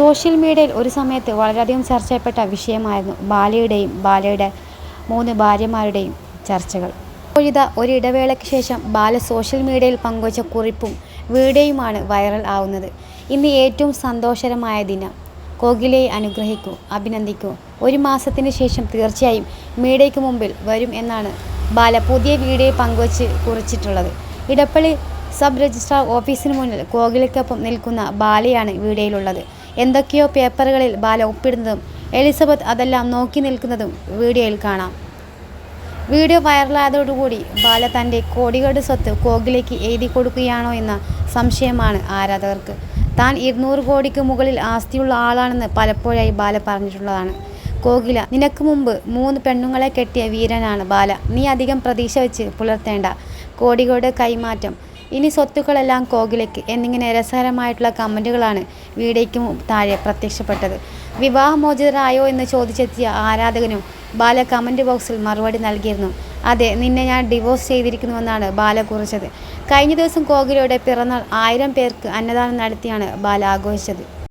Social മീഡിയയിൽ ഒരു സമയത്ത് വളരെയധികം ചർച്ച ചെയ്യപ്പെട്ട വിഷയമായിരുന്നു ബാലയുടെയും ബാലയുടെ മൂന്ന് ഭാര്യമാരുടെയും ചർച്ചകൾ. ഒരു ഇടവേളയ്ക്ക് ശേഷം ബാല സോഷ്യൽ മീഡിയയിൽ പങ്കുവച്ച കുറിപ്പും വീഡിയോയുമാണ് വൈറൽ ആവുന്നത്. ഇന്ന് ഏറ്റവും സന്തോഷകരമായ ദിനം. കോകിലയെ അനുഗ്രഹിക്കൂ അഭിനന്ദിക്കൂ. ഒരു മാസത്തിന് ശേഷം തീർച്ചയായും മീഡിയയ്ക്ക് മുമ്പിൽ വരും എന്നാണ് ബാല പുതിയ വീഡിയോ പങ്കുവച്ച് കുറിച്ചിട്ടുള്ളത്. ഇടപ്പള്ളി സബ് രജിസ്ട്രാർ ഓഫീസിന് മുന്നിൽ കോകിലയ്ക്കൊപ്പം നിൽക്കുന്ന ബാലയാണ് വീഡിയോയിലുള്ളത്. എന്തൊക്കെയോ പേപ്പറുകളിൽ ബാല ഒപ്പിടുന്നതും എലിസബത്ത് അതെല്ലാം നോക്കി നിൽക്കുന്നതും വീഡിയോയിൽ കാണാം. വീഡിയോ വൈറലായതോടുകൂടി ബാല തന്റെ കോടികളുടെ സ്വത്ത് കോഗിലേക്ക് എഴുതി കൊടുക്കുകയാണോ എന്ന സംശയമാണ് ആരാധകർക്ക്. താൻ ഇരുന്നൂറ് കോടിക്ക് മുകളിൽ ആസ്തിയുള്ള ആളാണെന്ന് പലപ്പോഴായി ബാല പറഞ്ഞിട്ടുള്ളതാണ്. കോകില നിനക്ക് മുമ്പ് മൂന്ന് പെണ്ണുങ്ങളെ കെട്ടിയ വീരനാണ് ബാല. നീ അധികം പ്രതീക്ഷ വെച്ച് പുലർത്തേണ്ട. കോടികളുടെ കൈമാറ്റം. ഇനി സ്വത്തുക്കളെല്ലാം കോകിലയ്ക്ക് എന്നിങ്ങനെ രസകരമായിട്ടുള്ള കമന്റുകളാണ് മു- താഴെ പ്രത്യക്ഷപ്പെട്ടത്. വിവാഹമോചിതരായോ എന്ന് ചോദിച്ചെത്തിയ ആരാധകനും ബാല കമന്റ് ബോക്സിൽ മറുപടി നൽകിയിരുന്നു. അതെ നിന്നെ ഞാൻ ഡിവോഴ്സ് ചെയ്തിരിക്കുന്നുവെന്നാണ് ബാല കുറിച്ചത്. കഴിഞ്ഞ ദിവസം കോകിലയുടെ പിറന്നാൾ ആയിരം പേർക്ക് അന്നദാനം നടത്തിയാണ് ബാല ആഘോഷിച്ചത്.